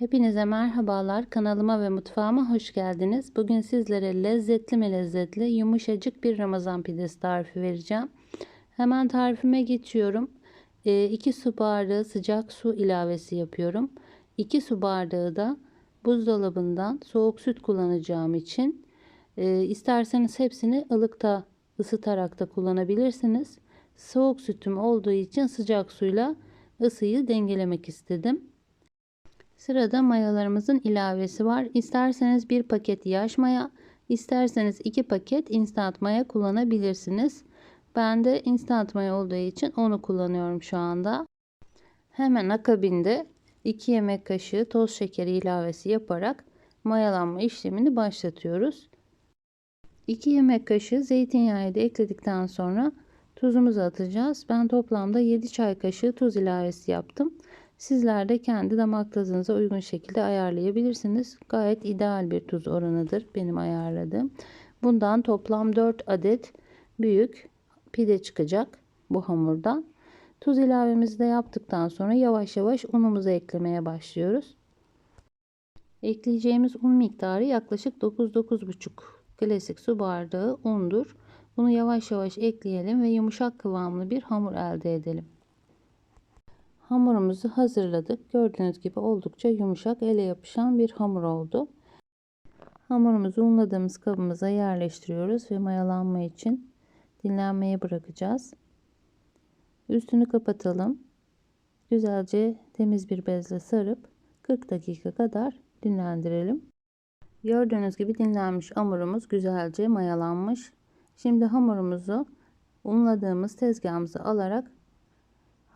Hepinize merhabalar. Kanalıma ve mutfağıma hoş geldiniz. Bugün sizlere lezzetli mi lezzetli yumuşacık bir Ramazan pidesi tarifi vereceğim. Hemen tarifime geçiyorum. 2 su bardağı sıcak su ilavesi yapıyorum. 2 su bardağı da buzdolabından soğuk süt kullanacağım için e, isterseniz hepsini ılıkta ısıtarak da kullanabilirsiniz. Soğuk sütüm olduğu için sıcak suyla ısıyı dengelemek istedim. Sırada mayalarımızın ilavesi var. İsterseniz bir paket yaş maya, isterseniz iki paket instant maya kullanabilirsiniz. Ben de instant maya olduğu için onu kullanıyorum şu anda. Hemen akabinde 2 yemek kaşığı toz şekeri ilavesi yaparak mayalanma işlemini başlatıyoruz. 2 yemek kaşığı zeytinyağı da ekledikten sonra tuzumuzu atacağız. Ben toplamda 7 çay kaşığı tuz ilavesi yaptım. Sizler de kendi damak tadınıza uygun şekilde ayarlayabilirsiniz. Gayet ideal bir tuz oranıdır benim ayarladığım. Bundan toplam 4 adet büyük pide çıkacak bu hamurdan. Tuz ilavemizi de yaptıktan sonra yavaş yavaş unumuzu eklemeye başlıyoruz. Ekleyeceğimiz un miktarı yaklaşık 9-9,5 klasik su bardağı undur. Bunu yavaş yavaş ekleyelim ve yumuşak kıvamlı bir hamur elde edelim. Hamurumuzu hazırladık. Gördüğünüz gibi oldukça yumuşak, ele yapışan bir hamur oldu. Hamurumuzu unladığımız kabımıza yerleştiriyoruz ve mayalanma için dinlenmeye bırakacağız. Üstünü kapatalım. Güzelce temiz bir bezle sarıp 40 dakika kadar dinlendirelim. Gördüğünüz gibi dinlenmiş hamurumuz güzelce mayalanmış. Şimdi hamurumuzu unladığımız tezgahımıza alarak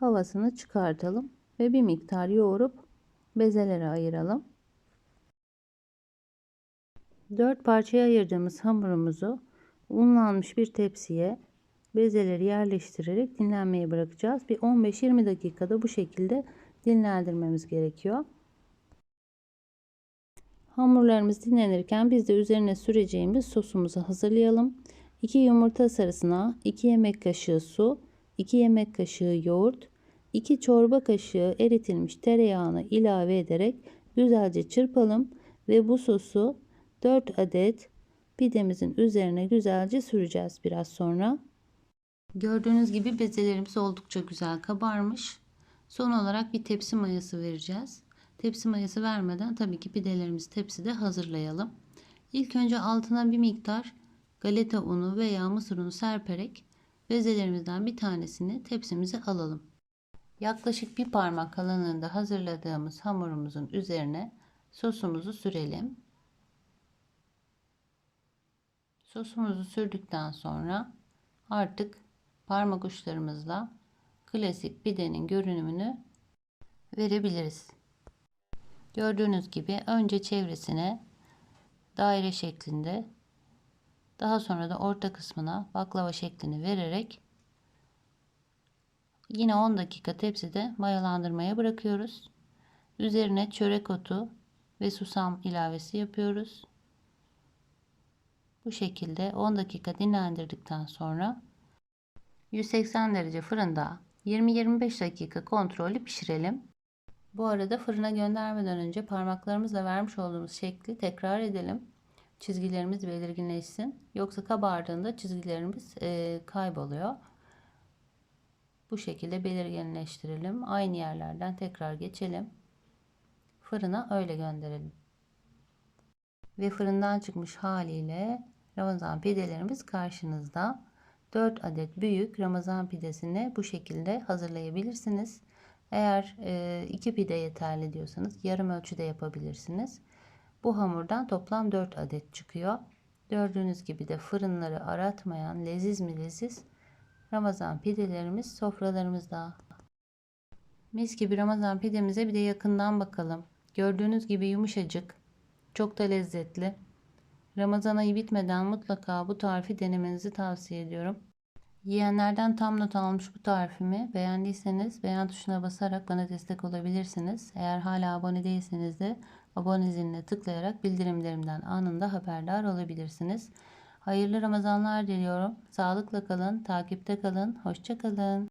havasını çıkartalım ve bir miktar yoğurup bezelere ayıralım. 4 parçaya ayırdığımız hamurumuzu unlanmış bir tepsiye bezeleri yerleştirerek dinlenmeye bırakacağız. Bir 15-20 dakikada bu şekilde dinlendirmemiz gerekiyor. Hamurlarımız dinlenirken biz de üzerine süreceğimiz sosumuzu hazırlayalım. 2 yumurta sarısına 2 yemek kaşığı su, 2 yemek kaşığı yoğurt, 2 çorba kaşığı eritilmiş tereyağını ilave ederek güzelce çırpalım ve bu sosu 4 adet pidemizin üzerine güzelce süreceğiz biraz sonra. Gördüğünüz gibi bezelerimiz oldukça güzel kabarmış. Son olarak bir tepsi mayası vereceğiz. Tepsi mayası vermeden tabii ki pidelerimizi tepside hazırlayalım. İlk önce altına bir miktar galeta unu veya mısır unu serperek bezelerimizden bir tanesini tepsimize alalım. Yaklaşık bir parmak kalınlığında hazırladığımız hamurumuzun üzerine sosumuzu sürelim. Sosumuzu sürdükten sonra artık parmak uçlarımızla klasik pidenin görünümünü verebiliriz. Gördüğünüz gibi önce çevresine daire şeklinde daha sonra da orta kısmına baklava şeklini vererek yine 10 dakika tepside mayalandırmaya bırakıyoruz. Üzerine çörek otu ve susam ilavesi yapıyoruz. Bu şekilde 10 dakika dinlendirdikten sonra 180 derece fırında 20-25 dakika kontrollü pişirelim. Bu arada fırına göndermeden önce parmaklarımızla vermiş olduğumuz şekli tekrar edelim. Çizgilerimiz belirginleşsin. Yoksa kabardığında çizgilerimiz e, kayboluyor. Bu şekilde belirginleştirelim. Aynı yerlerden tekrar geçelim. Fırına öyle gönderelim. Ve fırından çıkmış haliyle Ramazan pidelerimiz karşınızda. 4 adet büyük Ramazan pidesini bu şekilde hazırlayabilirsiniz. Eğer e, iki pide yeterli diyorsanız yarım ölçüde yapabilirsiniz. Bu hamurdan toplam 4 adet çıkıyor. Gördüğünüz gibi de fırınları aratmayan leziz mi leziz Ramazan pidelerimiz sofralarımızda. Mis gibi Ramazan pidemize bir de yakından bakalım. Gördüğünüz gibi yumuşacık, çok da lezzetli. Ramazan ayı bitmeden mutlaka bu tarifi denemenizi tavsiye ediyorum. Yiyenlerden tam not almış bu tarifimi beğendiyseniz beğen tuşuna basarak bana destek olabilirsiniz. Eğer hala abone değilseniz de abone ziline tıklayarak bildirimlerimden anında haberdar olabilirsiniz. Hayırlı Ramazanlar diliyorum. Sağlıkla kalın, takipte kalın, hoşça kalın.